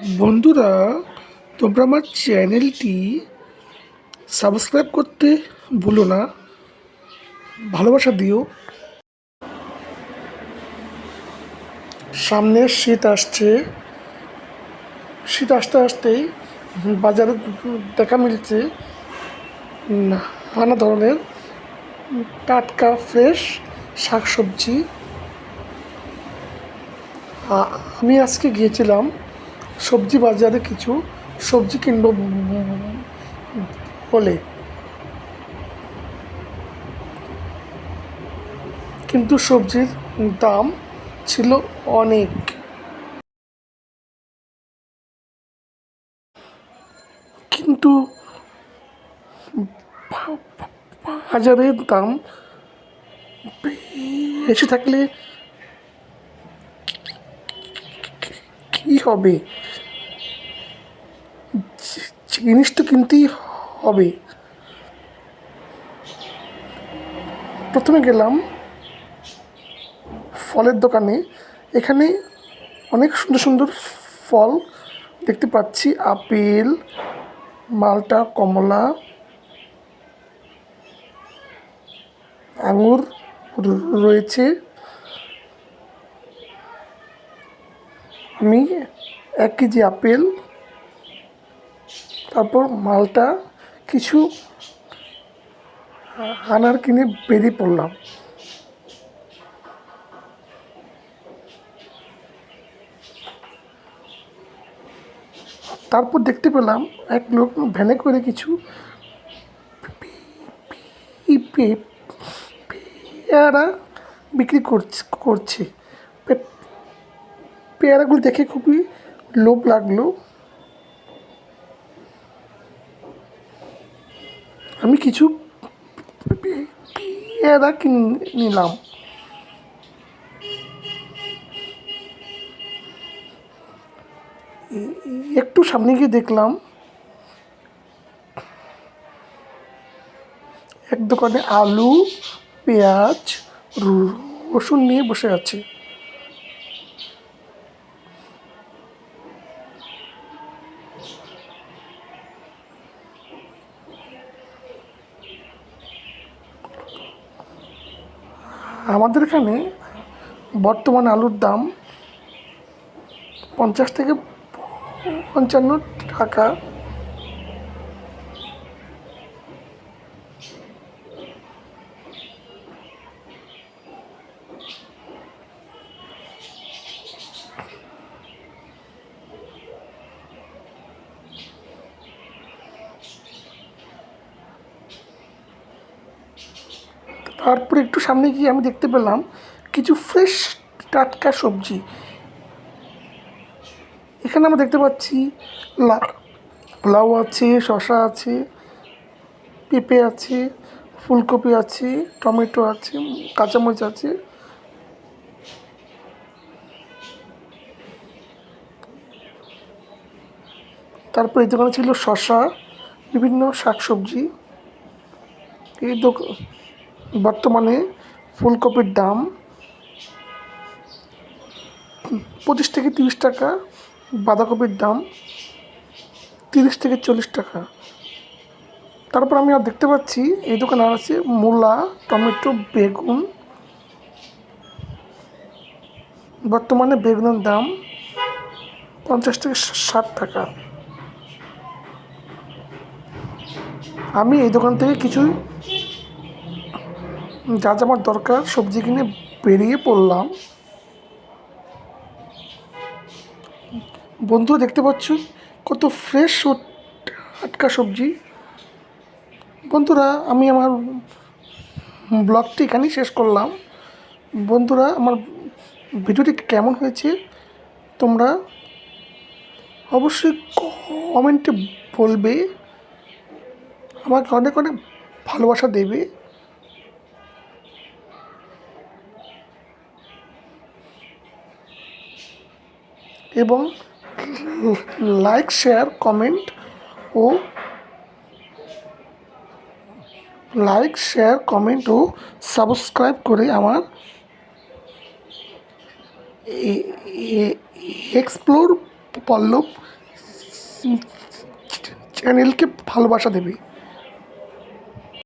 বন্ধুরা, তোমরা আমার চ্যানেলটি সাবস্ক্রাইব করতে ভুলো না। ভালোবাসা দিও। সামনে শীত আসছে। শীত আসতে আসতেই বাজারে দেখা মিলছে। নানা ধরনের টাটকা ফ্রেশ শাকসবজি। আমি আজকে গিয়েছিলাম সবজি বাজারে কিছু সবজি কিনবো বলে। কিন্তু সবজির দাম ছিল অনেক। কিন্তু বাজারের দাম বেশি থাকলে কি হবে? জিনিস তো কিনতেই হবে। প্রথমে গেলাম ফলের দোকানে। এখানে অনেক সুন্দর সুন্দর ফল দেখতে পাচ্ছি। আপেল, মালটা, কমলা, আঙুর রয়েছে। আমি এক কেজি আপেল তারপর মালটা কিছু আনার কিনে বেরিয়ে পড়লাম। তারপর দেখতে পেলাম এক লোক ভ্যানে করে কিছু পেয়ারা বিক্রি করছে পেয়ারাগুলো দেখে খুবই লোভ লাগল। আমি কিছু পেয়ারা কিনে নিলাম। একটু সামনে গিয়ে দেখলাম এক দোকানে আলু, পেঁয়াজ, রসুন নিয়ে বসে আছে। আমাদের এখানে বর্তমান আলুর দাম পঞ্চাশ থেকে পঞ্চান্ন টাকা। তারপরে একটু সামনে গিয়ে আমি দেখতে পেলাম কিছু ফ্রেশ টাটকা সবজি। এখানে আমরা দেখতে পাচ্ছি লাউ আছে, শসা আছে, পেঁপে আছে, ফুলকপি আছে, টমেটো আছে, কাঁচামরিচ আছে। তারপর এই দোকানে ছিল শসা, বিভিন্ন শাকসবজি। এই দোকান বর্তমানে ফুলকপির দাম পঁচিশ থেকে তিরিশ টাকা, বাঁধাকপির দাম তিরিশ থেকে চল্লিশ টাকা। তারপর আমি আর দেখতে পাচ্ছি, এই দোকানে আর আছে মূলা, টমেটো, বেগুন। বর্তমানে বেগুনের দাম পঞ্চাশ থেকে ষাট টাকা। আমি এই দোকান থেকে কিছু যা যা আমার দরকার, সবজি কিনে বেরিয়ে পড়লাম। বন্ধুরা, দেখতে পাচ্ছ কত ফ্রেশ ও টাটকা সবজি। বন্ধুরা, আমি আমার ব্লগটি এখানেই শেষ করলাম। বন্ধুরা, আমার ভিডিওটি কেমন হয়েছে তোমরা অবশ্যই কমেন্টে বলবে। আমাকে অনেক অনেক ভালোবাসা দেবে। এবং লাইক, শেয়ার, কমেন্ট ও লাইক, শেয়ার, কমেন্ট ও সাবস্ক্রাইব করে আমার এক্সপ্লোর পল্লব চ্যানেলকে ভালোবাসা দেবে।